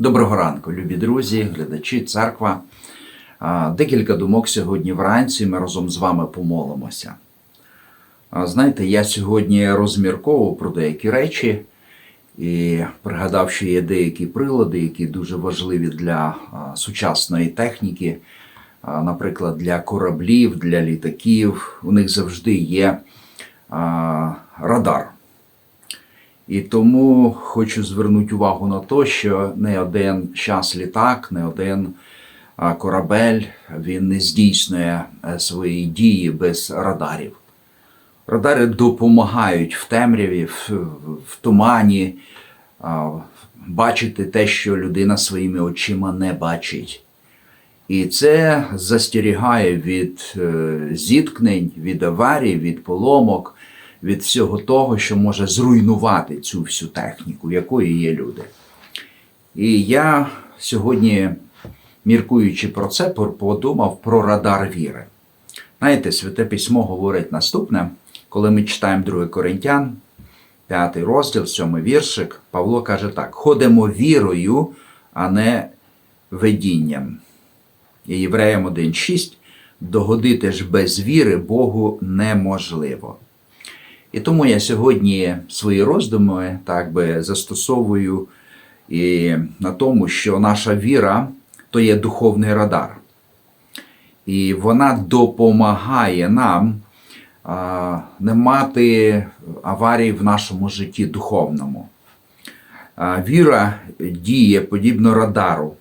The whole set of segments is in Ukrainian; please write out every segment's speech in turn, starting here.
Доброго ранку, любі друзі, глядачі, церква. Декілька думок сьогодні вранці. Ми разом з вами помолимося. Знаєте, я сьогодні розмірковував про деякі речі і пригадав, що є деякі прилади, які дуже важливі для сучасної техніки, наприклад, для кораблів, для літаків. У них завжди є радар. І тому хочу звернути увагу на те, що не один час літак, не один корабель він не здійснює е, свої дії без радарів. Радари допомагають в темряві, в, в тумані бачити те, що людина своїми очима не бачить. І це застерігає від е, зіткнень, від аварій, від поломок, від всього того, що може зруйнувати цю всю техніку, якою є люди. І я сьогодні, міркуючи про це, подумав про радар віри. Знаєте, Святе Письмо говорить наступне, коли ми читаємо 2 Коринтян, 5 розділ, 7 віршик, Павло каже так: ходимо вірою, а не видінням. І Євреям 1,6 догодити ж без віри Богу неможливо. І тому я сьогодні свої роздуми так би застосовую і на тому, що наша віра то є духовний радар. І вона допомагає нам а, не мати аварій в нашому житті духовному. А, Віра діє подібно радару,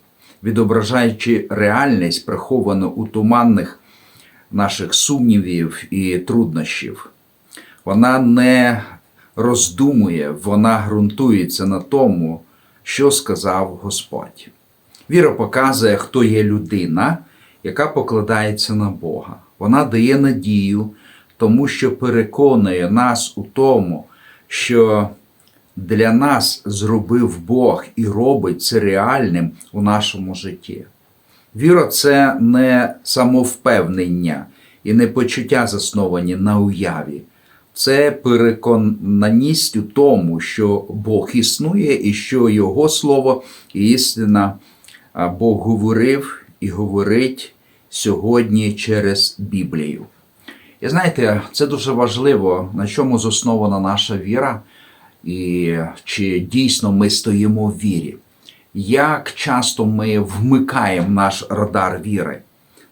відображаючи реальність, приховану у туманних наших сумнівів і труднощів. Вона не роздумує, вона ґрунтується на тому, що сказав Господь. Віра показує, хто є людина, яка покладається на Бога. Вона дає надію, тому що переконує нас у тому, що для нас зробив Бог і робить це реальним у нашому житті. Віра це не самовпевнення і не почуття, засновані на уяві. Це переконаність у тому, що Бог існує і що Його слово і істина Бог говорив і говорить сьогодні через Біблію. І знаєте, це дуже важливо, на чому заснована наша віра, і чи дійсно ми стоїмо в вірі. Як часто ми вмикаємо наш радар віри?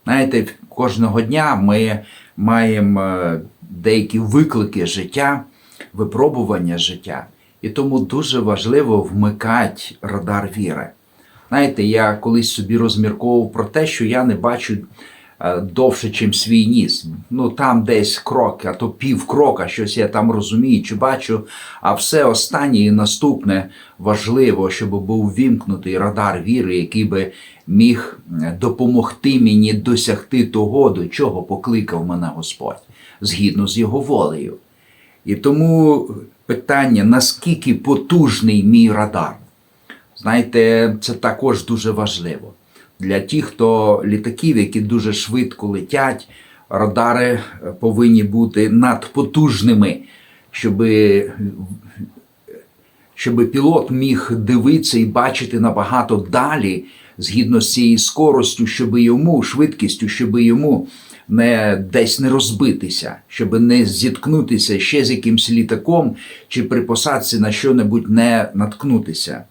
Знаєте, кожного дня ми маємо е, деякі виклики життя, випробування життя. І тому дуже важливо вмикати радар віри. Знаєте, я колись собі розмірковував про те, що я не бачу довше, чим свій ніс. Ну там десь крок, а то пів крока, щось я там розумію чи бачу. А все останнє і наступне важливо, щоб був вімкнутий радар віри, який би міг е, допомогти мені досягти того, до чого покликав мене Господь, згідно з його волею. І тому питання, наскільки потужний мій радар. Знаєте, це також дуже важливо. Для тих, хто літаків, які дуже швидко летять, радари е, повинні бути надпотужними, щоб, щоб пілот міг дивитися і бачити набагато далі, згідно з цією скоростю, щоб йому, швидкістю, щоб йому не десь не розбитися, щоб не зіткнутися ще з якимсь літаком чи при посадці на що-небудь не наткнутися.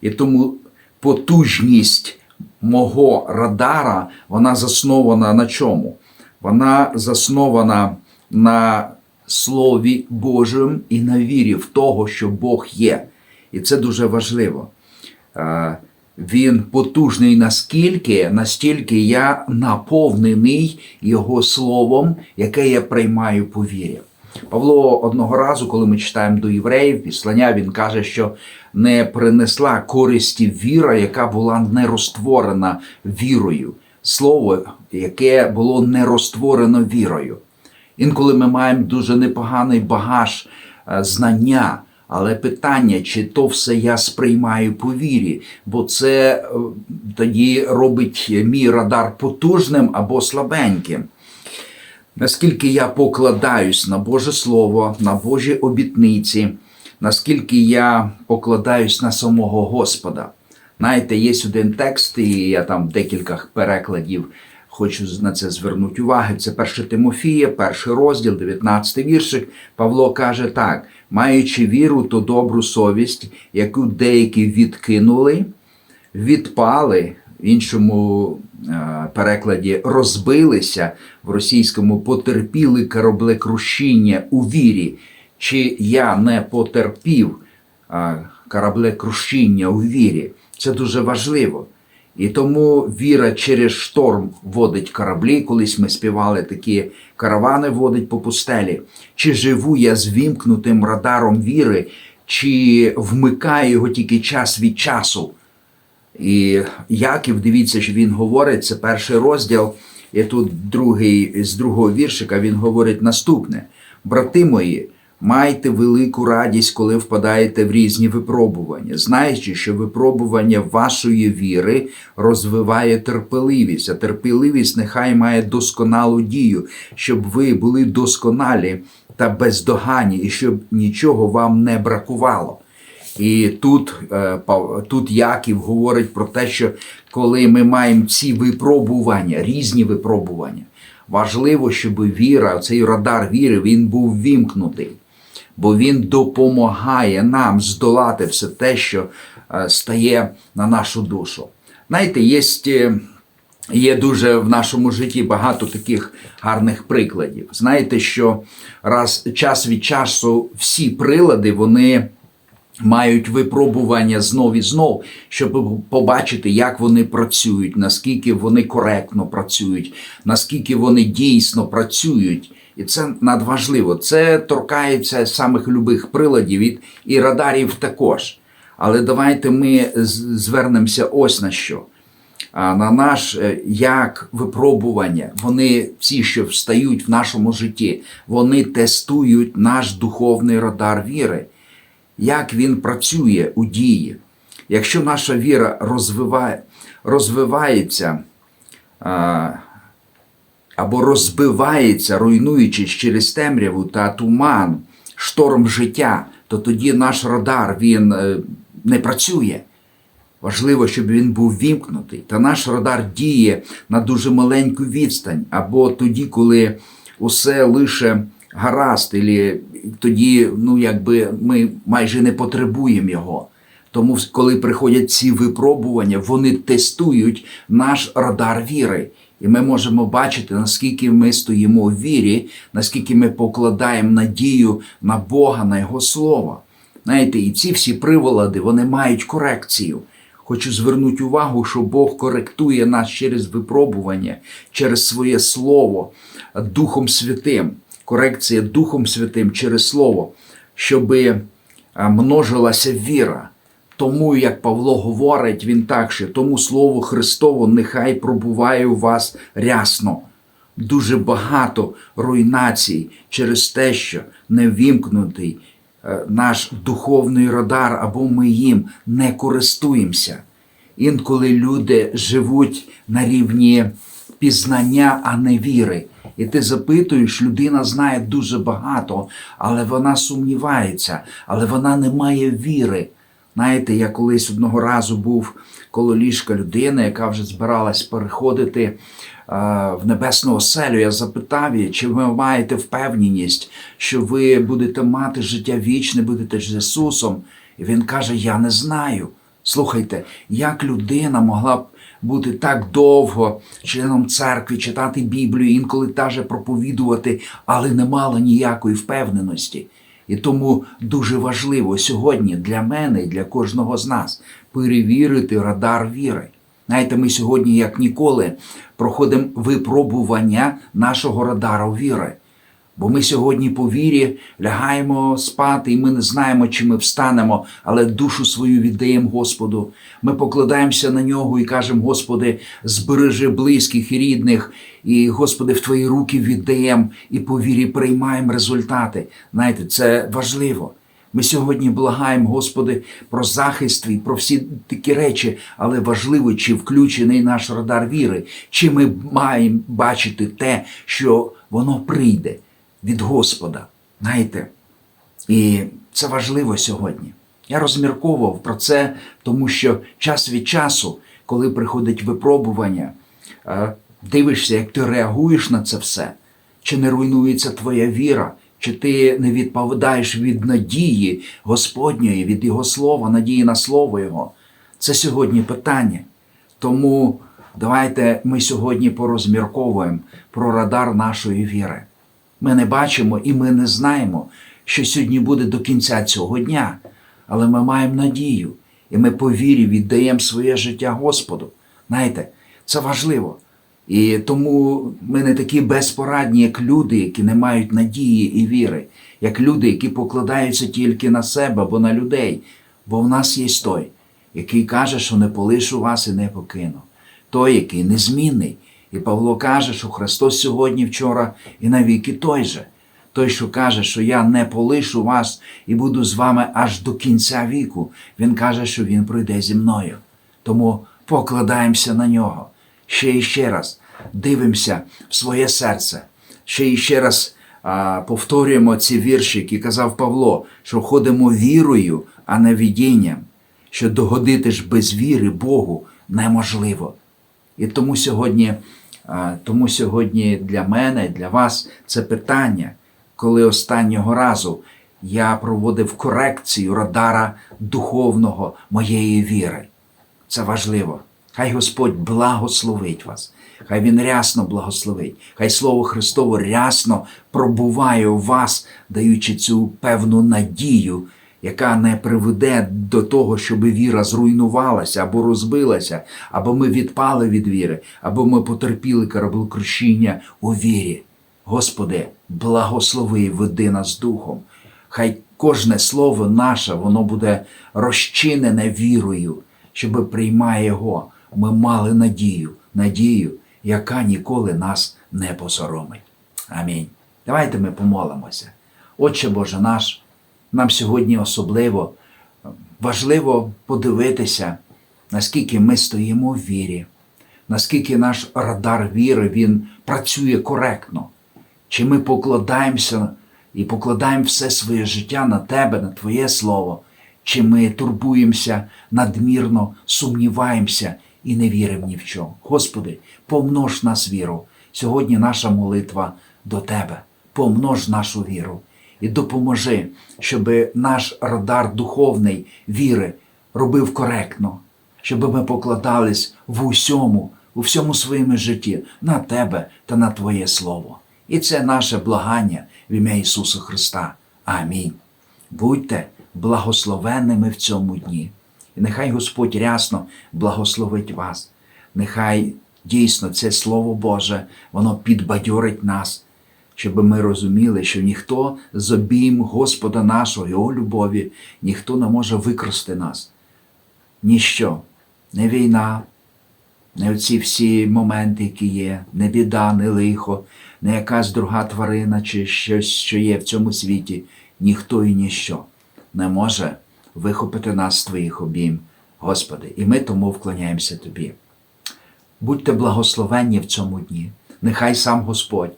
І тому потужність мого радара вона заснована на чому? Вона заснована на Слові Божому і на вірі в того, що Бог є. І це дуже важливо. Е, Він потужний наскільки, настільки я наповнений Його словом, яке я приймаю по вірі. Павло одного разу, коли ми читаємо до євреїв, післання, він каже, що не принесла користі віра, яка була не розтворена вірою. Слово, яке було не розтворено вірою. Інколи ми маємо дуже непоганий багаж е, знання, але питання, чи то все я сприймаю по вірі, бо це е, тоді робить мій радар потужним або слабеньким. Наскільки я покладаюсь на Боже Слово, на Божі обітниці, наскільки я покладаюсь на самого Господа. Знаєте, є один текст, і я там декілька перекладів хочу на це звернути увагу. Це 1 Тимофія, перший розділ, 19 віршик. Павло каже так: маючи віру, то добру совість, яку деякі відкинули, відпали. В іншому е, перекладі розбилися в російському потерпіли кораблекрушіння у вірі. Чи я не потерпів а, кораблекрушіння у вірі? Це дуже важливо. І тому віра через шторм водить кораблі. Колись ми співали такі каравани водить по пустелі. Чи живу я з вімкнутим радаром віри, чи вмикаю його тільки час від часу? І Яків, дивіться, що він говорить, це перший розділ, і тут другий, з другого віршика він говорить наступне: Брати мої, майте велику радість, коли впадаєте в різні випробування, знаючи, що випробування вашої віри розвиває терпеливість, а терпеливість нехай має досконалу дію, щоб ви були досконалі та бездоганні, і щоб нічого вам не бракувало. І тут, е, тут Яків говорить про те, що коли ми маємо ці випробування, різні випробування, важливо, щоб віра, цей радар віри, він був вімкнутий, бо він допомагає нам здолати все те, що е, стає на нашу душу. Знаєте, є, е, є дуже в нашому житті багато таких гарних прикладів. Знаєте, що раз час від часу всі прилади, вони мають випробування знов і знов, щоб побачити, як вони працюють, наскільки вони коректно працюють, наскільки вони дійсно працюють. І це надважливо. Це торкається самих любих приладів і, радарів також. Але давайте ми звернемося ось на що. А на наш е, як випробування, вони всі, що встають в нашому житті, вони тестують наш духовний радар віри як він працює у дії. Якщо наша віра розвиває, розвивається а, або розбивається, руйнуючись через темряву та туман, шторм життя, то тоді наш радар він е, не працює. Важливо, щоб він був вімкнутий. Та наш радар діє на дуже маленьку відстань, або тоді, коли усе лише гаразд, і тоді ну, якби ми майже не потребуємо його. Тому, коли приходять ці випробування, вони тестують наш радар віри. І ми можемо бачити, наскільки ми стоїмо в вірі, наскільки ми покладаємо надію на Бога, на Його Слово. Знаєте, і ці всі приволади вони мають корекцію. Хочу звернути увагу, що Бог коректує нас через випробування, через своє Слово Духом Святим. Корекція Духом Святим через Слово, щоби множилася віра. Тому, як Павло говорить, він так що тому Слово Христово нехай пробуває у вас рясно. Дуже багато руйнацій через те, що не вімкнутий е, наш духовний радар, або ми їм не користуємося. Інколи люди живуть на рівні пізнання, а не віри. І ти запитуєш, людина знає дуже багато, але вона сумнівається, але вона не має віри. Знаєте, я колись одного разу був коло ліжка людини, яка вже збиралась переходити е, в небесну оселю. Я запитав її, чи ви маєте впевненість, що ви будете мати життя вічне, будете з Ісусом. І він каже: Я не знаю. Слухайте, як людина могла б бути так довго членом церкви, читати Біблію, інколи теж проповідувати, але не мала ніякої впевненості. І тому дуже важливо сьогодні для мене і для кожного з нас перевірити радар віри. Знаєте, ми сьогодні, як ніколи, проходимо випробування нашого радару віри. Бо ми сьогодні по вірі лягаємо спати, і ми не знаємо, чи ми встанемо, але душу свою віддаємо Господу. Ми покладаємося на нього і кажемо: Господи, збережи близьких і рідних, і Господи, в Твої руки віддаємо і по вірі приймаємо результати. Знаєте, це важливо. Ми сьогодні благаємо, Господи, про захист твій, про всі такі речі, але важливо, чи включений наш радар віри, чи ми маємо бачити те, що воно прийде від Господа. Знаєте, і це важливо сьогодні. Я розмірковував про це, тому що час від часу, коли приходить випробування, е, дивишся, як ти реагуєш на це все, чи не руйнується твоя віра, чи ти не відповідаєш від надії Господньої, від Його слова, надії на Слово Його. Це сьогодні питання. Тому давайте ми сьогодні порозмірковуємо про радар нашої віри. Ми не бачимо і ми не знаємо, що сьогодні буде до кінця цього дня, але ми маємо надію, і ми по вірі віддаємо своє життя Господу. Знаєте, це важливо. І тому ми не такі безпорадні, як люди, які не мають надії і віри, як люди, які покладаються тільки на себе або на людей. Бо в нас є той, який каже, що не полишу вас і не покину. Той, який незмінний. І Павло каже, що Христос сьогодні, вчора і навіки той же. Той, що каже, що я не полишу вас і буду з вами аж до кінця віку. Він каже, що Він прийде зі мною. Тому покладаємося на нього. Ще і ще раз дивимося в своє серце. Ще і ще раз а, повторюємо ці вірші, які казав Павло, що ходимо вірою, а не відінням, що догодити ж без віри Богу неможливо. І тому сьогодні, тому сьогодні для мене, для вас це питання, коли останнього разу я проводив корекцію радара духовного моєї віри. Це важливо. Хай Господь благословить вас, хай Він рясно благословить, хай Слово Христово рясно пробуває у вас, даючи цю певну надію, яка не приведе до того, щоб віра зруйнувалася або розбилася, або ми відпали від віри, або ми потерпіли кораблекрушіння у вірі. Господи, благослови веди нас духом. Хай кожне слово наше, воно буде розчинене вірою, щоб приймає його. Ми мали надію, надію, яка ніколи нас не посоромить. Амінь. Давайте ми помолимося. Отче Боже наш, нам сьогодні особливо важливо подивитися, наскільки ми стоїмо в вірі, наскільки наш радар віри він працює коректно, чи ми покладаємося і покладаємо все своє життя на Тебе, на Твоє Слово, чи ми турбуємося надмірно, сумніваємося і не віримо ні в чому. Господи, помнож нас віру. Сьогодні наша молитва до Тебе. Помнож нашу віру і допоможи, щоб наш радар духовний віри робив коректно, щоб ми покладались в усьому, у всьому своєму житті на Тебе та на Твоє Слово. І це наше благання в ім'я Ісуса Христа. Амінь. Будьте благословенними в цьому дні. І нехай Господь рясно благословить вас. Нехай дійсно це Слово Боже, воно підбадьорить нас, щоб ми розуміли, що ніхто з обійм Господа нашого, Його любові, ніхто не може викрасти нас. Ніщо, не війна, не оці всі моменти, які є, не біда, не лихо, не якась друга тварина чи щось, що є в цьому світі, ніхто і ніщо не може вихопити нас з твоїх обійм, Господи, і ми тому вклоняємося Тобі. Будьте благословенні в цьому дні. Нехай сам Господь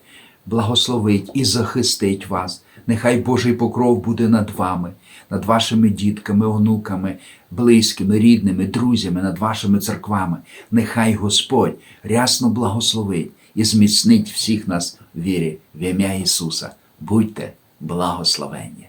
благословить і захистить вас. Нехай Божий покров буде над вами, над вашими дітками, онуками, близькими, рідними, друзями, над вашими церквами. Нехай Господь рясно благословить і зміцнить всіх нас в вірі в ім'я Ісуса. Будьте благословенні.